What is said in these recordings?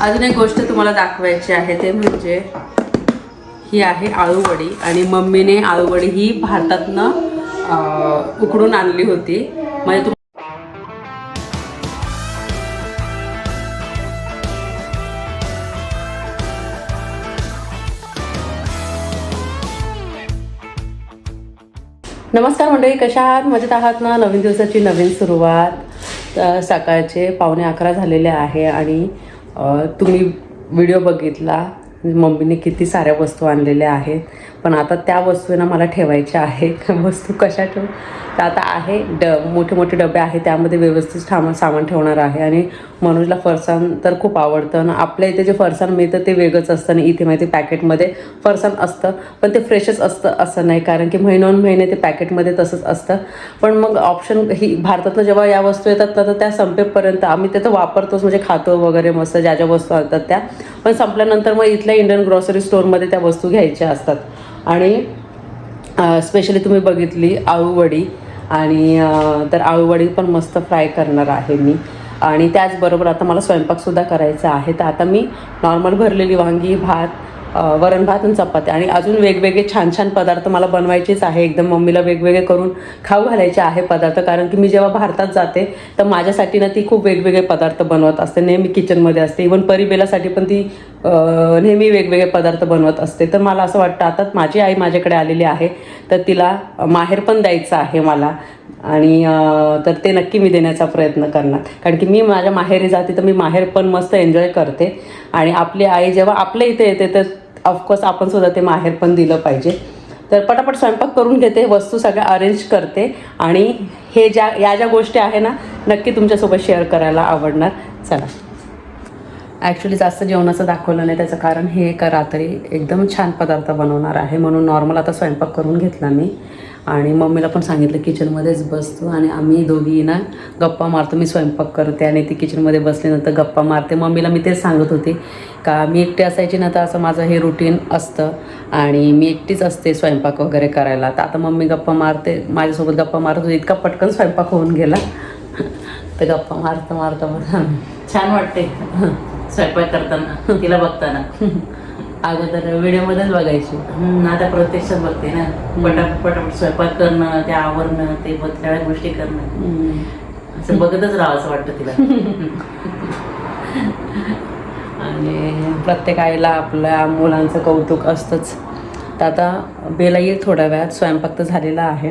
अजून एक गोष्ट तुम्हाला दाखवायची आहे ते म्हणजे ही आहे आळूवडी आणि मम्मीने आळूवडी ही भारतातनं उकडून आणली होती. म्हणजे तुम नमस्कार मंडळी कशा आहात? मजेत आहात ना? नवीन दिवसाची नवीन सुरुवात. सकाळचे पावणे अकरा झालेले आहे आणि तुम्ही व्हिडिओ बघितला. मम्मीने किती साऱ्या वस्तू आणलेल्या आहेत. पण आता त्या वस्तूंना मला ठेवायच्या आहेत वस्तू कशा ठेवू? तर आता आहे ड मोठे मोठे डबे आहे त्यामध्ये व्यवस्थित ठाम सामान ठेवणार आहे. आणि मनोजला फरसाण तर खूप आवडतं आणि आपल्या इथे जे फरसाण मिळतं ते वेगळंच असतं आणि इथे माहिती पॅकेटमध्ये फरसाण असतं. पण ते फ्रेशच असतं असं नाही कारण की महिनोन महिने ते पॅकेटमध्ये तसंच असतं. पण मग ऑप्शन ही भारतातनं जेव्हा या वस्तू येतात तर त्या संपेपर्यंत आम्ही ते तर वापरतोच म्हणजे खातो वगैरे मस्त ज्या ज्या वस्तू असतात त्या. पण संपल्यानंतर मग इथल्या इंडियन ग्रॉसरी स्टोअरमध्ये त्या वस्तू घ्यायच्या असतात. आणि स्पेशली तुम्ही बघितली आळूवडी आणि तर आळूवडी पण मस्त फ्राय करणार आहे मी. आणि त्याचबरोबर आता मला स्वयंपाकसुद्धा करायचा आहे. तर आता मी नॉर्मल भरलेली वांगी भात वरण भात आणि चपाती. आणि अजून वेगवेगळे छान छान पदार्थ मला बनवायचेच आहे. एकदम मम्मीला वेगवेगळे करून खाऊ घालायचे आहे पदार्थ. कारण की मी जेव्हा भारतात जाते तर माझ्यासाठी ना ती खूप वेगवेगळे पदार्थ बनवत असते. नेहमी किचनमध्ये असते. इवन परिबेलासाठी पण ती नेहमी वेगवेगळे पदार्थ बनवत असते. तर मला असं वाटतं आता माझी आई माझ्याकडे आलेली आहे तर तिला माहेर पण द्यायचं आहे मला. आणि तर ते नक्की मी देण्याचा प्रयत्न करणार. कारण की मी माझ्या माहेरी जाते तर मी माहेर पण मस्त एन्जॉय करते. आणि आपली आई जेव्हा आपल्या इथे येते तर ऑफकोर्स आपण सुद्धा ते माहेर पण दिलं पाहिजे. तर पटापट स्वयंपाक करून घेते वस्तू सगळ्या अरेंज करते. आणि हे ज्या या ज्या गोष्टी आहे ना नक्की तुमच्यासोबत शेअर करायला आवडणार. चला. ॲक्च्युली जास्त जेवणाचं दाखवलं नाही त्याचं कारण हे एका रात्री एकदम छान पदार्थ बनवणार आहे. म्हणून नॉर्मल आता स्वयंपाक करून घेतला मी. आणि मम्मीला पण सांगितलं किचनमध्येच बसतो आणि आम्ही दोघी ना गप्पा मारतो. मी स्वयंपाक करते आणि ती किचनमध्ये बसल्यानंतर गप्पा मारते. मम्मीला मी तेच सांगत होते का मी एकटी असायची ना तर असं माझं हे रुटीन असतं आणि मी एकटीच असते स्वयंपाक वगैरे करायला. तर आता मम्मी गप्पा मारते माझ्यासोबत गप्पा मारत होती. इतका पटकन स्वयंपाक होऊन गेला. तर गप्पा मारता मारता मला छान वाटते स्वयंपाक करताना तिला बघताना. अगोदर व्हिडिओमध्येच बघायची. आता प्रत्यक्षात बघते ना. पटापट पटापट स्वयंपाक करणं ते आवरणं ते सगळ्या गोष्टी करणं. असं बघतच राहावं असं वाटतं तिला. आणि प्रत्येक आईला आपल्या मुलांचं कौतुक असतंच. तर आता बेला येईल थोड्या वेळात. स्वयंपाक तर झालेला आहे.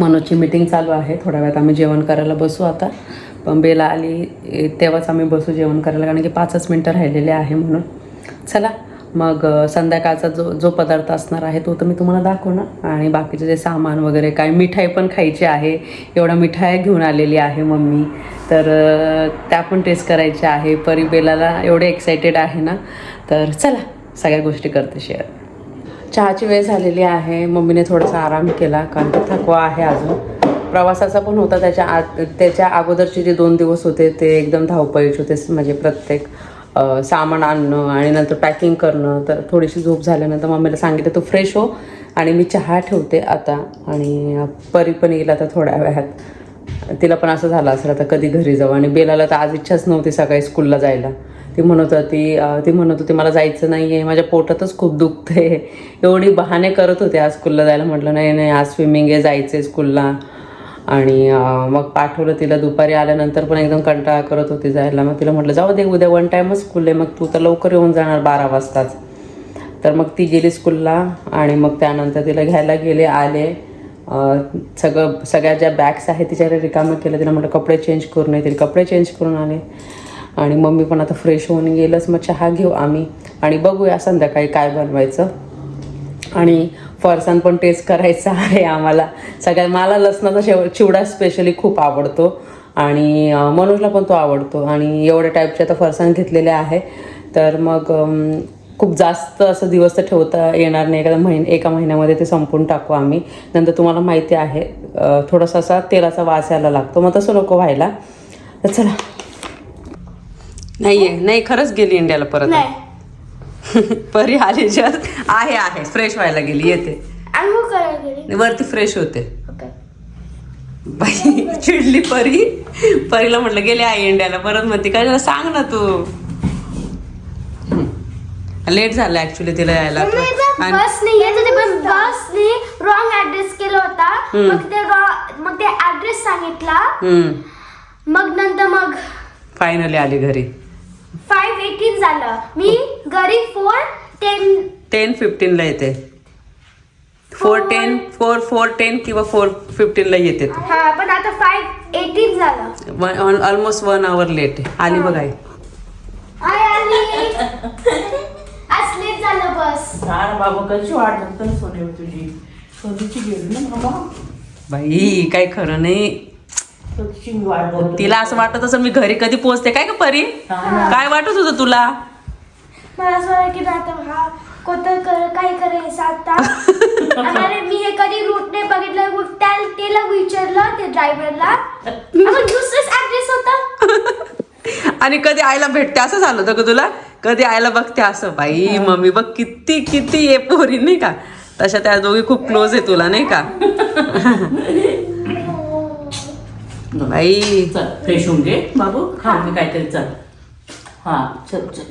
मनोजची मीटिंग चालू आहे. थोड्या वेळात आम्ही जेवण करायला बसू आता. पण बेला आली तेव्हाच आम्ही बसू जेवण करायला. कारण की पाचच मिनटं राहिलेले आहे म्हणून. चला. मग संध्याकाळचा जो जो पदार्थ असणार आहे तो तर मी तुम्हाला दाखवणार आणि बाकीचे जे सामान वगैरे काय मिठाई पण खायची आहे. एवढा मिठाई घेऊन आलेली आहे मम्मी. तर त्या पण टेस्ट करायच्या आहे. परी बेलाला एवढे एक्सायटेड आहे ना. तर चला सगळ्या गोष्टी करते शेअर चहाची वेळ झालेली आहे. मम्मीने थोडासा आराम केला कारण थकवा आहे अजून. प्रवासाचा पण होता त्याच्या आ त्याच्या अगोदरचे जे दोन दिवस होते ते एकदम धावपळीचे होते म्हणजे प्रत्येक सामान आणणं आणि नंतर पॅकिंग करणं तर थोडीशी झोप झाल्यानंतर मम्मीला सांगितलं तू फ्रेश हो आणि मी चहा ठेवते आता आणि परी पण येईल आता थोड्या वेळात. तिला पण असं झालं असेल आता कधी घरी जाऊ? आणि बेलाला तर आज इच्छाच नव्हती सकाळी स्कूलला जायला. ती म्हणत होती ती म्हणत होती मला जायचं नाही आहे माझ्या पोटातच खूप दुखते एवढी बहाणे करत होते आज स्कूलला जायला. म्हटलं नाही नाही आज स्विमिंग आहे जायचं आहे स्कूलला आणि मग पाठवलं तिला दुपारी आल्यानंतर पण एकदम कंटाळा करत होती जायला. मग तिला म्हटलं जाऊ दे उद्या वन टाईमच स्कूल आहे. मग तू तर लवकर येऊन जाणार बारा वाजताच. तर मग ती गेली स्कूलला आणि मग त्यानंतर तिला घ्यायला गेले आले. सगळं सगळ्या ज्या बॅग्स आहेत तिच्याकडे रिकामं केलं तिला म्हटलं कपडे चेंज करून येतील कपडे चेंज करून आले. आणि मम्मी पण आता फ्रेश होऊन गेलंच. मग चहा घेऊ आम्ही. आणि बघूया संध्याकाळी काय बनवायचं. आणि फरसाण पण टेस्ट करायचा आहे आम्हाला. सगळ्या मला लसणाचा शेव चिवडा स्पेशली खूप आवडतो. आणि मनोजला पण तो आवडतो. आणि एवढ्या टाईपचे आता फरसाण घेतलेले आहे. तर मग खूप जास्त असं दिवस तर ठेवता येणार नाही. एखादा महिन एका महिन्यामध्ये ते संपून टाकू आम्ही. नंतर तुम्हाला माहिती आहे थोडासा असा तेलाचा वास यायला लागतो. मग तसं नको व्हायला. तर चला. नाही आहे नाही खरंच गेली इंडियाला परत. परी आली जस्ट आहे आहे. फ्रेश व्हायला गेली येते. वरती फ्रेश होते. बाई चिडली परी. परीला म्हटलं गेले आई इंडियाला परत म्हणते काय झालं? सांग ना तू. लेट झालं ऍक्च्युली तिला यायला. रॉंग ऍड्रेस केला होता. मग ते मग ते ऍड्रेस सांगितला. मग नंतर मग फायनली आली घरी. फाईव्ह एटीन झालं. मी घरी फोर टेन टेन फिफ्टीनला येते. Four ten four four ten किंवा फोर फिफ्टीनला येते तू. हा पण आता फाईव्ह एटीन झालं. ऑलमोस्ट वन आवर लेट आली बघ आई. आय आली. आज लेट झालं बस. छान बाबा कशी वाट लागतं सोने तुझी? सोनीची गेली ना बाबा बाई काय खरं नाही. तिला असं वाटत असं मी घरी कधी पोहोचते. काय का परी. काय वाटत होतं तुला? मला असं वाटलं की आता हा कोणतं कर काय करायचं आता. अरे मी हे कधी रूट नाही बघितलं. मग त्या त्याला विचारलं ते ड्रायव्हरला दुसरंच ऍड्रेस होता. आणि कधी आईला भेटते असं झालं होतं का तुला? कधी आईला बघते असं बाई मम्मी बघ किती किती ये पोरी नाही का? तशा त्या दोघी खूप क्लोज आहे तुला नाही का? बाई. चल फ्रेश होऊन घे. बाबू खाऊन घे काहीतरी. चल. हा चल चल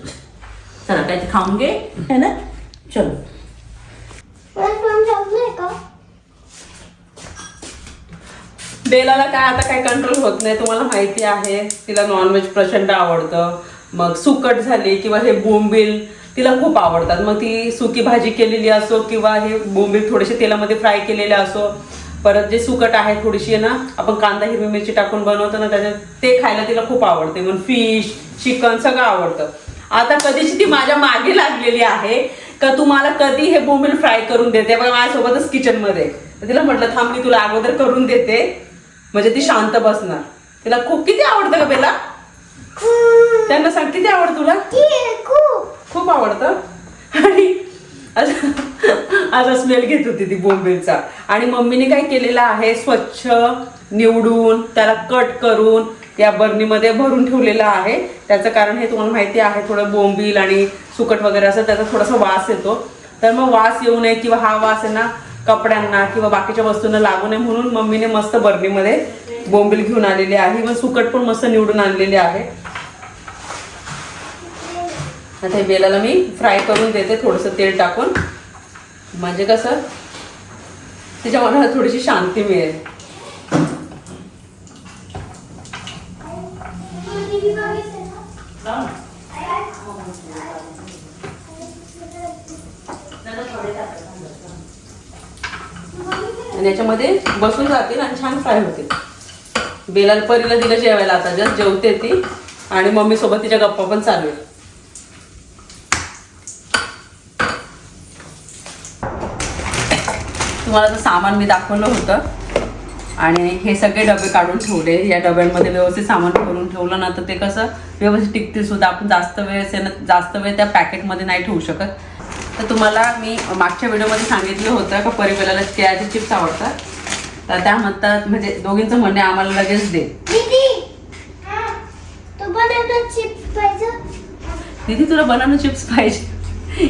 चल. काहीतरी खाऊन घे. है ना? चल. का बेलाला काय आता काय कंट्रोल होत नाही तुम्हाला माहिती आहे. तिला नॉनव्हेज प्रचंड आवडतं. मग सुकट झाली किंवा हे बोंबील तिला खूप आवडतात. मग ती सुकी भाजी केलेली असो किंवा हे बोंबील थोडेसे तेलामध्ये फ्राय केलेले असो परत जे सुकट आहे थोडीशी ना आपण कांदा हिरवी मिरची टाकून बनवतो ना त्याच्यात ते खायला तिला खूप आवडते. मग फिश चिकन सगळं आवडतं. आता कधीची ती माझ्या मागे लागलेली आहे का तू मला कधी हे बोंबील फ्राय करून देते? बघा माझ्यासोबतच किचनमध्ये तिला म्हटलं थांब मी तुला अगोदर करून देते. म्हणजे ती शांत बसणार. तिला खूप किती आवडतं का बेला? त्यांना सांग किती आवडतं तुला? खूप. खूप आवडतं. आणि असा स्मेल घेत होती ती बोंबीलचा. आणि मम्मीने काय केलेलं आहे स्वच्छ निवडून त्याला कट करून या बर्नीमध्ये भरून ठेवलेलं आहे. त्याचं कारण हे तुम्हाला माहिती आहे थोडं बोंबील आणि सुकट वगैरे असं त्याचा थोडासा वास येतो. तर मग वास येऊ नये किंवा हा वास आहे ना कपड्यांना किंवा बाकीच्या वस्तूंना लागू नये म्हणून मम्मीने मस्त बर्नीमध्ये बोंबील घेऊन आलेली आहे. व सुकट पण मस्त निवडून आणलेले आहे. आता हे बेलाला मी फ्राय करून देते थोडंसं तेल टाकून. म्हणजे कसं तिच्या मनाला थोडीशी शांती मिळेल. आणि याच्यामध्ये बसून जातील आणि छान फ्राय होतील. बेलाल परीला दिलं जेवायला आता जस्ट जेवते ती. आणि मम्मी सोबत तिच्या गप्पा पण चालू आहे तुम्हाला तर सामान मी दाखवलं होतं. आणि हे सगळे डबे काढून ठेवले. या डब्यांमध्ये व्यवस्थित सामान करून ठेवलं ना तर ते कसं व्यवस्थित टिकतील सुद्धा. आपण जास्त वेळ ना जास्त वेळ त्या पॅकेटमध्ये नाही ठेवू शकत. तर तुम्हाला मी मागच्या व्हिडिओमध्ये सांगितलं होतं का परिवाराला केळ्याचे चिप्स आवडतात. तर त्या म्हणतात म्हणजे दोघींचं म्हणणे आम्हाला लगेच दे. दीदी तू बनवतो चिप्स पाहिजे. दीदी तुला बनाना चिप्स पाहिजे.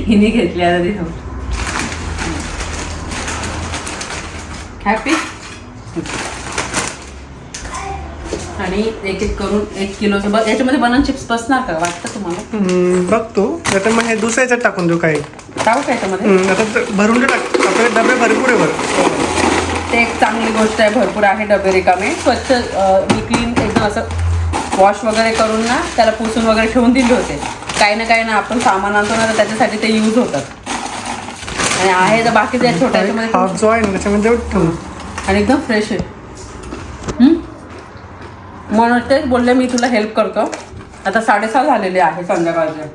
हिने घेतली आता तिथं. हॅपी आणि एक एक करून एक किलोचं बघ याच्यामध्ये बनाना चिप्स बसणार का? वाटतं तुम्हाला? बघतो. आता मग हे दुसऱ्या ह्याच्यात टाकून देऊ काही. टाकू का याच्यामध्ये? हम्म, आता ते भरून टाक. आपले डबे भरपूर आहे बरं ते एक चांगली गोष्ट आहे भरपूर आहे डबे रिकामे. स्वच्छ मी क्लीन एकदम असं वॉश वगैरे करून ना त्याला पुसून वगैरे ठेवून दिले होते. काही ना काही ना आपण सामान आणतो ना तर त्याच्यासाठी ते यूज होतात. आणि आहे तर बाकीचे छोट्या याच्यामध्ये हाफ जो आहे ना त्याच्यामध्ये ठेवू आणि एकदम फ्रेश आहे? म्हणून तेच बोलले मी तुला हेल्प करतो. आता साडेसहा झालेले आहे संध्याकाळचे.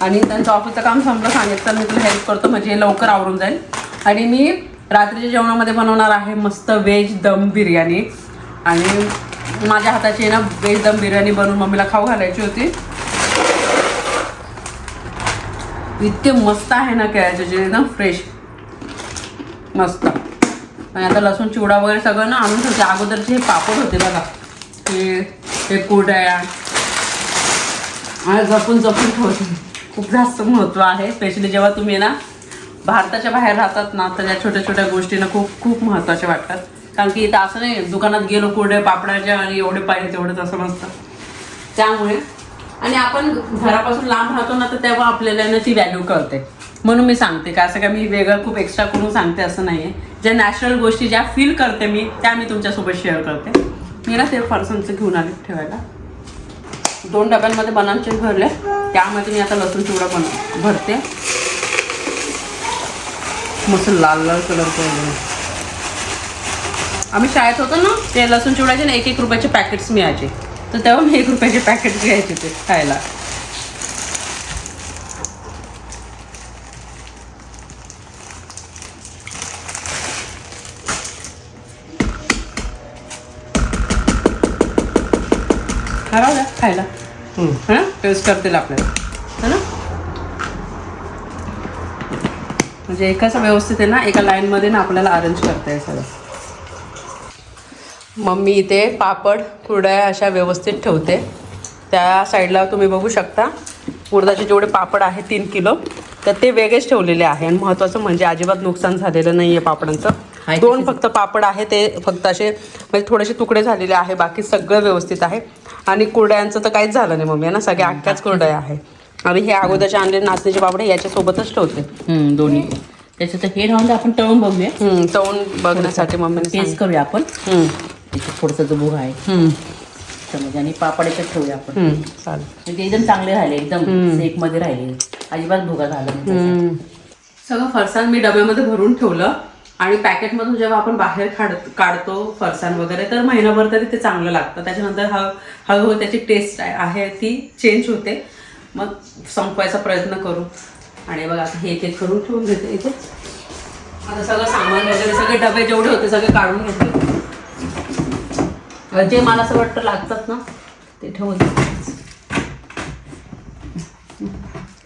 आणि त्यांचं ऑफिसचं काम संपलं सांगितलं मी तुला हेल्प करतो म्हणजे लवकर आवरून जाईल. आणि मी रात्रीच्या जेवणामध्ये बनवणार आहे मस्त व्हेज दम बिर्याणी. आणि माझ्या हाताची आहे ना व्हेज दम बिर्याणी बनवून मम्मीला खाऊ घालायची होती. इतके मस्त आहे ना केळ्याचे जे एकदम फ्रेश मस्त. आणि आता लसूण चिवडा वगैरे सगळं ना आणून ठेवते. अगोदरचे हे पापड होते बघा. हे हे कुरड्या. आणि जपून जपून ठेवते. खूप जास्त महत्त्व आहे. स्पेशली जेव्हा तुम्ही ना भारताच्या बाहेर राहतात ना तर या छोट्या छोट्या गोष्टींना खूप खूप महत्त्वाच्या वाटतात. कारण की इथं असं नाही दुकानात गेलो कुरड्या पापडाच्या आणि एवढे पाहिजे तेवढं तसं नसतं त्यामुळे आणि आपण घरापासून लांब राहतो ना तर तेव्हा आपल्याला ना ती व्हॅल्यू कळते. म्हणून मी सांगते का असं का मी वेगळं खूप एक्स्ट्रा करून सांगते असं नाही आहे ज्या नॅचरल गोष्टी ज्या फील करते मी त्या मी तुमच्यासोबत शेअर करते. मी ना ते फरसांचं घेऊन आले ठेवायला. दोन डब्यांमध्ये बनानचे भरले. त्यामध्ये मी आता लसूण चिवडा बन भरते. मस्त लाल लाल कलर आम्ही शाळेत होतो ना ते लसूण चिवड्याचे ना एक एक रुपयाचे पॅकेट्स मिळायचे. तर तेव्हा मी एक रुपयाचे पॅकेट घ्यायचे ते खायला. खराब खायला. हा? टेस्ट करतील आपल्याला. है ना? म्हणजे एकच व्यवस्थित आहे ना एका लाईनमध्ये ना आपल्याला अरेंज करता येईल सगळं. मम्मी इथे पापड कुरड्या अशा व्यवस्थित ठेवते. त्या साईडला तुम्ही बघू शकता. उडदाचे जेवढे पापड आहे तीन किलो तर ते वेगळेच ठेवलेले आहे. आणि महत्त्वाचं म्हणजे अजिबात नुकसान झालेलं नाही आहे पापडांचं दोन फक्त पापड आहे ते फक्त असे म्हणजे थोडेसे तुकडे झालेले आहे बाकी सगळं व्यवस्थित आहे. आणि कुरड्यांचं तर काहीच झालं नाही मम्मी ना? सगळ्या अख्ख्याच कुरड्या आहे आणि हे अगोदरचे आणलेले नाचणीचे पापड याच्यासोबतच ठेवते. दोन्ही. त्याचं तर हे राहून आपण तळून बघूया. तळून बघण्यासाठी मम्मीने सांगितलं. करूया आपण. त्याच्यात थोडंसं जो भुगा आहे. हम्म, समज आणि पापड याच्यात ठेवूया आपण. चालेल. म्हणजे एकदम चांगले राहिले एकदम सेफमध्ये राहिले. अजिबात भुगा झाला नाही त्याचा. हम्म. सगळं फरसाण मी डब्यामध्ये भरून ठेवलं आणि पॅकेटमधून जेव्हा आपण बाहेर काढ काढतो फरसाण वगैरे तर महिनाभर तरी ते चांगलं लागतं. त्याच्यानंतर हळू हळूहळू त्याची टेस्ट आहे ती चेंज होते. मग संपवायचा प्रयत्न करू. आणि बघा आता हे एक एक करून ठेवून घेते इथे. आता सगळं सामान वगैरे सगळे डबे जेवढे होते सगळे काढून घेतले. जे मला असं वाटतं लागतात ना ते ठेवून.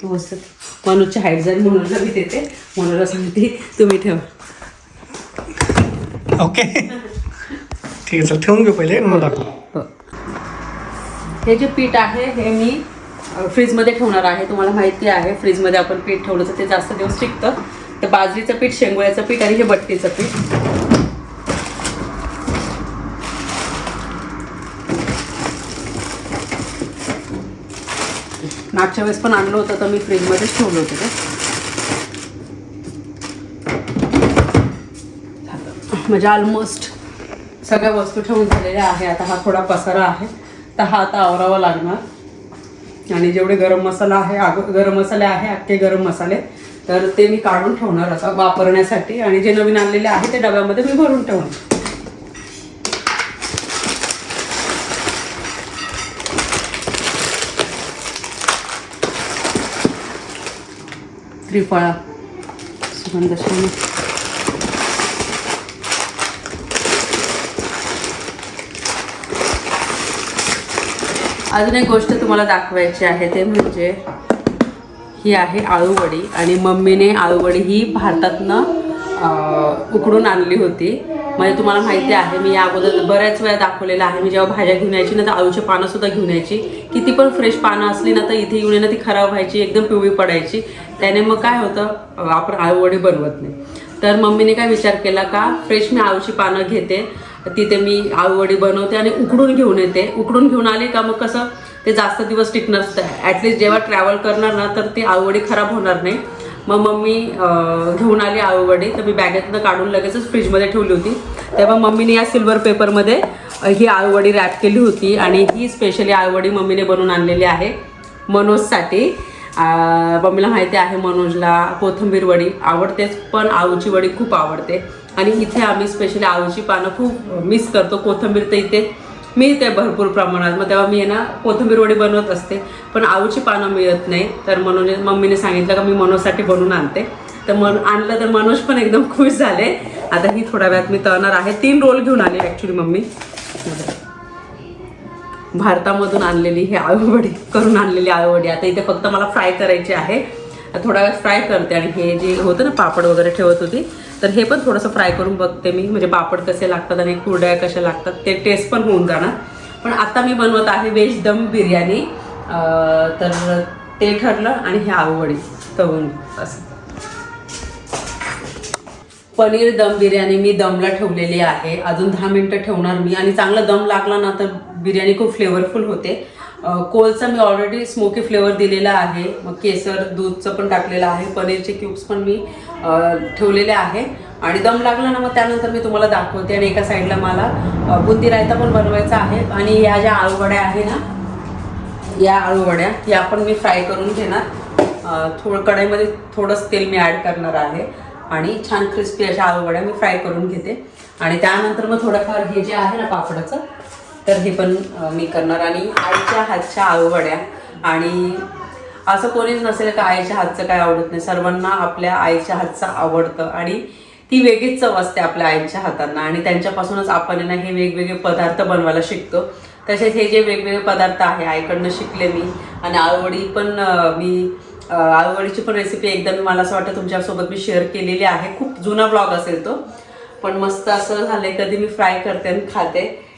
व्यवस्थित. मनोजची हाईट जरी मनोजला मी देते मनोजला सांगते तुम्ही ठेवा. ओके. ठीक आहे चल ठेवून घेऊ पहिले मग दाखव. हो. हे जे पीठ आहे हे मी फ्रीजमध्ये ठेवणार आहे. तुम्हाला माहिती आहे फ्रीजमध्ये आपण पीठ ठेवलं तर ते जास्त दिवस टिकतं. तर बाजरीचं पीठ शेंगोळ्याचं पीठ आणि हे बट्टीचं पीठ. मागच्या वेळेस पण आणलं होतं तर मी फ्रीजमध्येच ठेवलं होतं ते. म्हणजे ऑलमोस्ट सगळ्या वस्तू ठेवून झालेल्या आहे. आता हा थोडा पसारा आहे. तर हा आता आवरावा लागणार. आणि जेवढे गरम मसाला आहे आग गरम मसाले आहे अख्खे गरम मसाले तर ते मी काढून ठेवणार आता वापरण्यासाठी. आणि जे नवीन आणलेले आहे ते डब्यामध्ये मी भरून ठेवणार. त्रिफळा. सुगंध अजून एक गोष्ट तुम्हाला दाखवायची आहे ते म्हणजे ही आहे आळूवडी आणि मम्मीने आळूवडी ही भारतातनं उकडून आणली होती. म्हणजे तुम्हाला माहिती आहे मी या अगोदर बऱ्याच वेळा दाखवलेलं आहे. मी जेव्हा भाज्या घेऊन यायची ना तर आळूची पानं सुद्धा घेऊन यायची. किती पण फ्रेश पानं असली ना तर इथे येऊन ना ती खराब व्हायची एकदम पिवळी पडायची. त्याने मग काय होतं आपण आळूवडी बनवत नाही. तर मम्मीने काय विचार केला का फ्रेश मी आळूची पानं घेते. तिथे मी आळूवडी बनवते आणि उकडून घेऊन येते. उकडून घेऊन आली का मग कसं ते जास्त दिवस टिकणार ॲटलिस्ट जेव्हा ट्रॅव्हल करणार ना तर ती आळूवडी खराब होणार नाही. मग मम्मी घेऊन आली आळूवडी तर मी बॅगेतनं काढून लगेचच फ्रीजमध्ये ठेवली होती. तेव्हा मम्मीने या सिल्वर पेपरमध्ये ही आळूवडी रॅप केली होती. आणि ही स्पेशली आळूवडी मम्मीने बनवून आणलेली आहे मनोजसाठी. मम्मीला माहिती आहे मनोजला कोथिंबीर वडी आवडतेच पण आळूची वडी खूप आवडते. आणि इथे आम्ही स्पेशली आळूची पानं खूप मिस करतो. कोथिंबीर तर इथे मिळते भरपूर प्रमाणात. मग तेव्हा मी आहे ना कोथिंबीर वडी बनवत असते. पण आळूची पानं मिळत नाही. तर मनोज मम्मीने सांगितलं का मी मनोजसाठी बनवून आणते. तर मन आणलं तर मनोज पण एकदम खुश झाले. आता ही थोड्या वेळात मी तळणार आहे. तीन रोल घेऊन आले ॲक्च्युली मम्मी. भारतामधून आणलेली ही आळूवडी करून आणलेली आळूवडी आता इथे फक्त मला फ्राय करायची आहे. थोडा वेळ फ्राय करते. आणि हे जे होतं ना पापड वगैरे ठेवत होती तर हे पण थोडंसं फ्राय करून बघते मी. म्हणजे पापड कसे लागतात आणि कुरड्या कशा लागतात ते टेस्ट पण होऊन जाणार. पण आता मी बनवत आहे व्हेज दम बिर्याणी. तर ते ठरलं आणि हे आवडी तळून असं. पनीर दम बिर्याणी मी दमला ठेवलेली आहे. अजून दहा मिनटं ठेवणार मी. आणि चांगला दम लागला ना तर बिर्याणी खूप फ्लेवरफुल होते. कोलचा मी ऑलरेडी स्मोकी फ्लेवर दिलेला आहे. मग केसर दूधचं पण टाकलेलं आहे. पनीरचे क्यूब्स पण मी ठेवलेले आहे. आणि दम लागला ना मग त्यानंतर मी तुम्हाला दाखवते. आणि एका साईडला मला बुंदी रायता पण बनवायचा आहे. आणि ह्या ज्या आळूवड्या आहे ना या आळूवड्या या पण मी फ्राय करून घेणार. अ, थोडं कढईमध्ये थोडंच तेल मी ॲड करणार आहे. आणि छान क्रिस्पी अशा आळूवड्या मी फ्राय करून घेते. आणि त्यानंतर मग थोडंफार हे जे आहे ना पापडाचं तर हे पण मी करणार. आणि आईच्या हातच्या आळूवड्या. आणि असं कोणीच नसेल का आईच्या हातचं काय आवडत नाही. सर्वांना आपल्या आईच्या हातचं आवडतं. आणि ती वेगळीच चव असते आपल्या आईच्या हातांना. आणि त्यांच्यापासूनच आपण ना हे वेगवेगळे पदार्थ बनवायला शिकतो. तसेच हे जे वेगवेगळे पदार्थ आहे आईकडनं शिकले मी. आणि आळूवडी पण मी अं, आळूवडीची पण रेसिपी एकदम मला असं वाटतं तुमच्यासोबत मी शेअर केलेली आहे. खूप जुना ब्लॉग असेल तो. पण मस्त असं झालंय कधी मी फ्राय करते आणि खाते.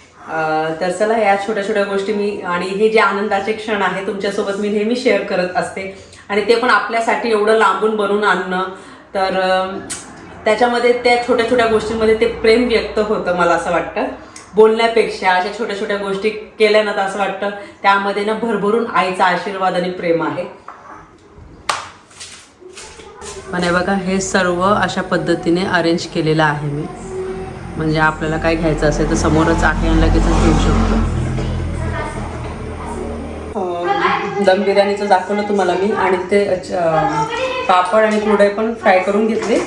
तर चला या छोट्या छोट्या गोष्टी मी आणि हे जे आनंदाचे क्षण आहे तुमच्यासोबत मी नेहमी शेअर करत असते. आणि ते पण आपल्यासाठी एवढं लांबून बनवून आणणं. तर त्याच्यामध्ये त्या छोट्या छोट्या गोष्टींमध्ये ते प्रेम व्यक्त होतं मला असं वाटतं. बोलण्यापेक्षा अशा छोट्या छोट्या गोष्टी केल्या ना तर असं वाटतं त्यामध्ये ना भरभरून आईचा आशीर्वाद आणि प्रेम आहे. पण बघा हे सर्व अशा पद्धतीने अरेंज केलेलं आहे मी. म्हणजे आपल्याला काय घ्यायचं असेल तर समोरच आहे आणि लगेच घेऊ शकतो. दम बिर्याणीचं दाखवलं तुम्हाला मी आणि ते पापड आणि कुरडे पण फ्राय करून घेतले.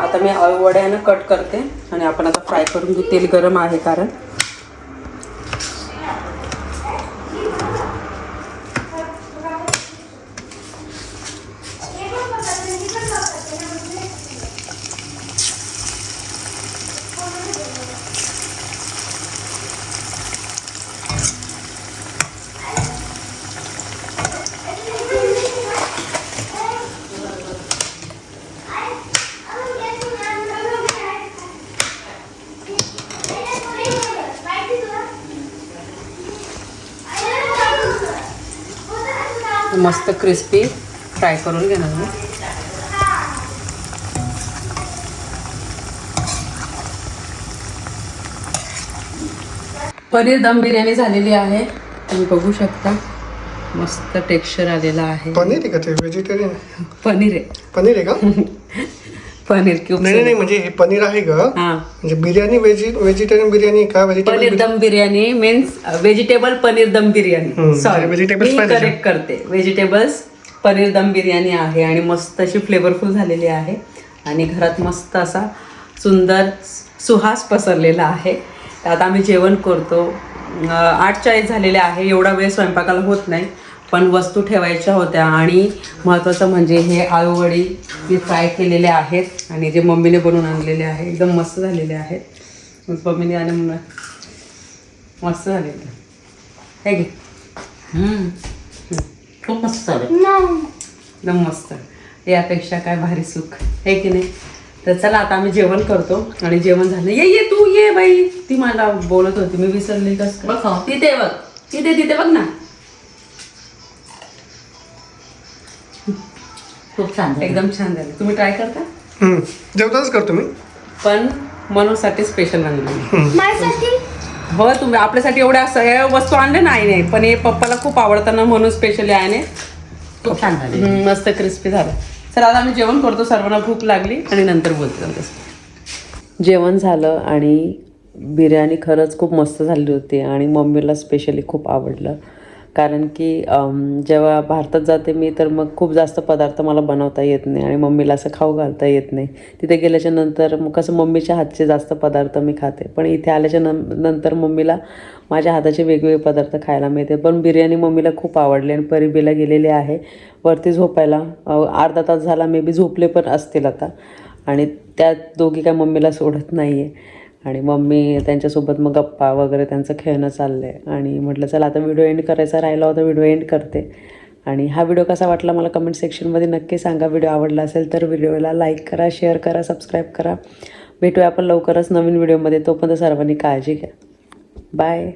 आता मी वड्यानं कट करते आणि आपण आता फ्राय करून घेऊ. तेल गरम आहे कारण. मस्त क्रिस्पी फ्राय करून घेणार मी. पनीर दम बिर्याणी झालेली आहे. तुम्ही बघू शकता. मस्त टेक्स्चर आलेला आहे. पनीर आहे का ते? व्हेजिटेरियन पनीर आहे. पनीर आहे का? पनीर क्यूब नाही नाही म्हणजे हे पनीर आहे का म्हणजे बिर्याणी व्हेजि व्हेजिटेरियन बिर्याणी का? पनीर व्हेजिटेबल दम biryani means vegetable paneer dum biryani. Sorry पाहिजे. करेक्ट करते. व्हेजिटेबल्स पनीर दम बिर्याणी आहे आणि मस्त अशी फ्लेवरफुल झालेली आहे. आणि घरात मस्त असा सुंदर सुहास पसरलेला आहे. आता आम्ही जेवण करतो. आठ चाळीस झालेले आहे. एवढा वेळ स्वयंपाकाला होत नाही. पण वस्तू ठेवायच्या होत्या आणि महत्त्वाचं म्हणजे हे आळूवडी मी फ्राय केलेले आहेत आणि जे मम्मीने बनवून आणलेले आहे एकदम मस्त झालेले आहेत. मम्मीने आणि मस्त झालेलं हे घे. खूप मस्त एकदम मस्त. यापेक्षा काय भारी सुख. हे की नाही? तर चला आता आम्ही जेवण करतो आणि जेवण झालं. ये ये तू ये बाई. ती मला बोलत होती. मी विसरली कस बघ. तिथे बघ. तिथे तिथे बघ ना. खूप छान झालं. एकदम छान झाले. तुम्ही ट्राय करता? हम्म. जेवताच करतो मी. पण मनूसाठी स्पेशल आणलं माझ्यासाठी? हो तुम्ही आपल्यासाठी एवढ्या सगळ्या वस्तू आणल्या नाही नाही पण हे पप्पाला खूप आवडतं ना म्हणून स्पेशली आहे ना खूप छान झाले. हम्म, मस्त क्रिस्पी झालं. चला आता आम्ही जेवण करतो सर्वांना भूक लागली आणि नंतर बोलतो जेवण झालं आणि बिर्याणी खरंच खूप मस्त झाली होती आणि मम्मीला स्पेशली खूप आवडलं. कारण की जेव्हा भारतात जाते मी तर मग खूप जास्त पदार्थ मला बनवता येत नाही आणि मम्मीला असं खाऊ घालता येत नाही. तिथे गेल्याच्यानंतर मग कसं मम्मीच्या हातचे जास्त पदार्थ मी खाते. पण इथे आल्याच्या नं नंतर मम्मीला माझ्या हाताचे वेगवेगळे पदार्थ खायला मिळते. पण बिर्याणी मम्मीला खूप आवडली आणि परिबीला गेलेली आहे. वरती झोपायला अर्धा तास झाला मे बी झोपले पण असतील आता. आणि त्या दोघी काय मम्मीला सोडत नाही आहे आणि मम्मी त्यांच्यासोबत मग गप्पा वगैरे त्यांचं खेळणं चाललं आहे आणि म्हटलं चला आता व्हिडिओ एंड करायचा राहिला होता व्हिडिओ एंड करते. आणि हा व्हिडिओ कसा वाटला मला कमेंट सेक्शनमध्ये नक्की सांगा. व्हिडिओ आवडला असेल तर व्हिडिओला लाईक करा शेअर करा सबस्क्राईब करा. भेटूया आपण लवकरच नवीन व्हिडिओमध्ये तोपर्यंत सर्वांनी काळजी घ्या. बाय